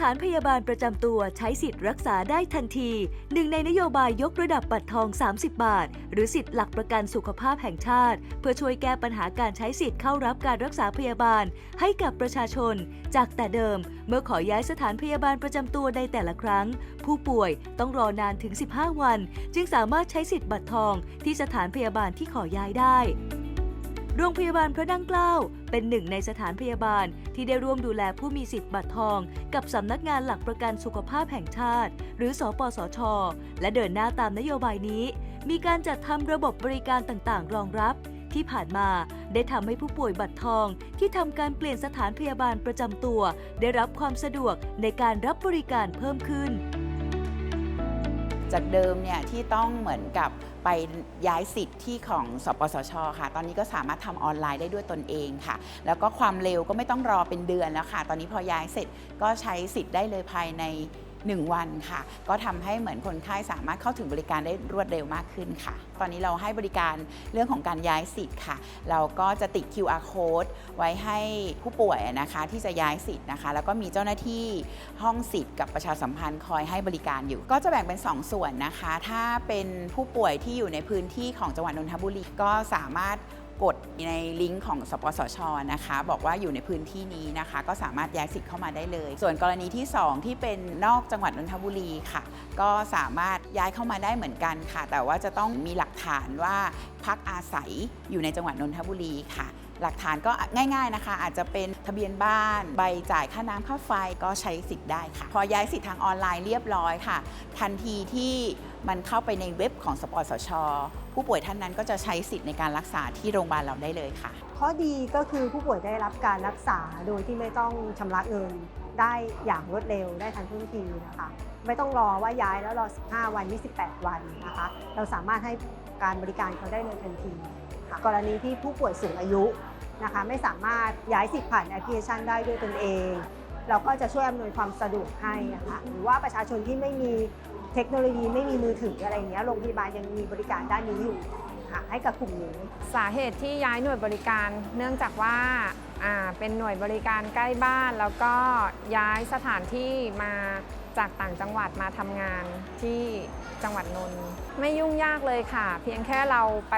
ถานพยาบาลประจำตัวใช้สิทธิ์รักษาได้ทันที หนึ่งในนโยบายยกระดับบัตรทอง 30 บาท หรือสิทธิ์หลักประกันสุขภาพแห่งชาติ เพื่อช่วยแก้ปัญหาการใช้สิทธิ์เข้ารับการรักษาพยาบาล ให้กับประชาชน จากแต่เดิม เมื่อขอย้ายสถานพยาบาลประจำตัวในแต่ละครั้ง ผู้ป่วยต้องรอนานถึง 15 วัน จึงสามารถใช้สิทธิ์บัตรทองที่สถานพยาบาลที่ขอย้ายได้ โรงพยาบาลพระนั่งเกล้าเป็นหนึ่งในสถานพยาบาลที่ได้ร่วมดูแลผู้มีสิทธิ์บัตรทอง กับสำนักงานหลักประกันสุขภาพแห่งชาติ หรือสอปสช และเดินหน้าตามนโยบายนี้ มีการจัดทำระบบบริการต่างๆ รองรับ ที่ผ่านมาได้ทำให้ผู้ป่วยบัตรทอง ที่ทำการเปลี่ยนสถานพยาบาลประจำตัว ได้รับความสะดวกในการรับบริการเพิ่มขึ้น จากเดิมเนี่ยที่ต้องเหมือนกับไปย้ายสิทธิ์ที่ของสปสช ค่ะ ตอนนี้ก็สามารถทำออนไลน์ได้ด้วยตนเองค่ะ แล้วก็ความเร็วก็ไม่ต้องรอเป็นเดือนแล้วค่ะ ตอนนี้พอย้ายเสร็จก็ใช้สิทธิ์ได้เลยภายใน 1 วันค่ะ ก็ทำให้เหมือนคนไข้สามารถเข้าถึงบริการได้รวดเร็วมากขึ้นค่ะ ตอนนี้เราให้บริการเรื่องของการย้ายสิทธิ์ค่ะ เราก็จะติด QR code ไว้ให้ผู้ป่วยนะคะที่จะย้ายสิทธิ์นะคะ แล้วก็มีเจ้าหน้าที่ห้องสิทธิ์กับประชาสัมพันธ์คอยให้บริการอยู่ ก็จะแบ่งเป็น 2 ส่วนนะคะ ถ้าเป็นผู้ป่วยที่อยู่ในพื้นที่ของจังหวัดนนทบุรีก็สามารถ กดในลิงก์ของสปสชนะคะ บอกว่าอยู่ในพื้นที่นี้นะคะ ก็สามารถย้ายสิทธิ์เข้ามาได้เลย ส่วนกรณีที่ 2 ที่เป็นนอกจังหวัดนนทบุรีค่ะ ก็สามารถย้ายเข้ามาได้เหมือนกันค่ะ แต่ว่าจะต้องมีหลักฐานว่าพักอาศัยอยู่ในจังหวัดนนทบุรีค่ะ หลักฐานก็ง่าย ๆนะคะ อาจจะเป็นทะเบียนบ้าน ใบจ่ายค่าน้ำค่าไฟก็ใช้สิทธิ์ได้ค่ะ พอย้ายสิทธิ์ทางออนไลน์เรียบร้อยค่ะ ทันทีที่มันเข้าไปในเว็บของสปสช ผู้ป่วยท่านนั้นก็จะใช้สิทธิ์ในการรักษาที่โรงพยาบาลเราได้เลยค่ะ ข้อดีก็คือผู้ป่วยได้รับการรักษาโดยที่ไม่ต้องชำระเงินได้อย่างรวดเร็วได้ทันท่วงทีนะคะ ไม่ต้องรอว่าย้ายแล้วรอ 15 วัน 28 วันนะคะ เราสามารถให้การบริการเขาได้เลยทันทีค่ะกรณีที่ผู้ป่วยสูงอายุ นะคะไม่สามารถย้ายสิทธิ์ผ่านแอปพลิเคชันได้ด้วยตนเอง เราก็จะช่วยอำนวยความสะดวกให้นะคะหรือว่าประชาชนที่ไม่มีเทคโนโลยีไม่มีมือถืออะไรอย่างเงี้ยโรงพยาบาลยังมีบริการด้านนี้อยู่ค่ะให้กับกลุ่มนี้ สาเหตุที่ย้ายหน่วยบริการ เนื่องจากว่าเป็นหน่วยบริการใกล้บ้าน แล้วก็ย้ายสถานที่มา จากต่างจังหวัดมาทำงานที่จังหวัดนนท์ไม่ยุ่งยากเลยค่ะ เพียงแค่เราไป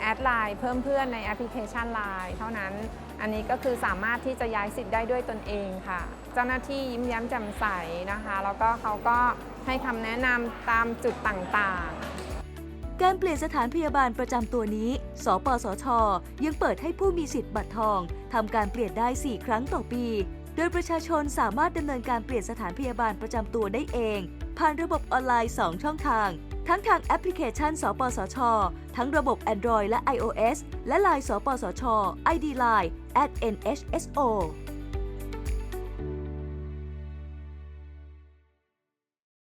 แอดไลน์เพิ่มเพื่อนในแอปพลิเคชันไลน์เท่านั้น อันนี้ก็คือสามารถที่จะย้ายสิทธิ์ได้ด้วยตนเองค่ะ เจ้าหน้าที่ยิ้มแย้มแจ่มใสนะคะ แล้วก็เขาก็ให้คำแนะนำตามจุดต่างๆการเปลี่ยนสถานพยาบาลประจำตัวนี้ สปสช ยังเปิดให้ผู้มีสิทธิ์บัตรทองทำการเปลี่ยนได้ 4 ครั้งต่อปี โดยประชาชนสามารถดำเนินการเปลี่ยนสถานพยาบาลประจำตัวได้เอง ผ่านระบบออนไลน์ 2 ช่องทาง ทั้งทางแอปพลิเคชัน สปสช ทั้งระบบ Android และ iOS และ Line สปสช ID Line at nhso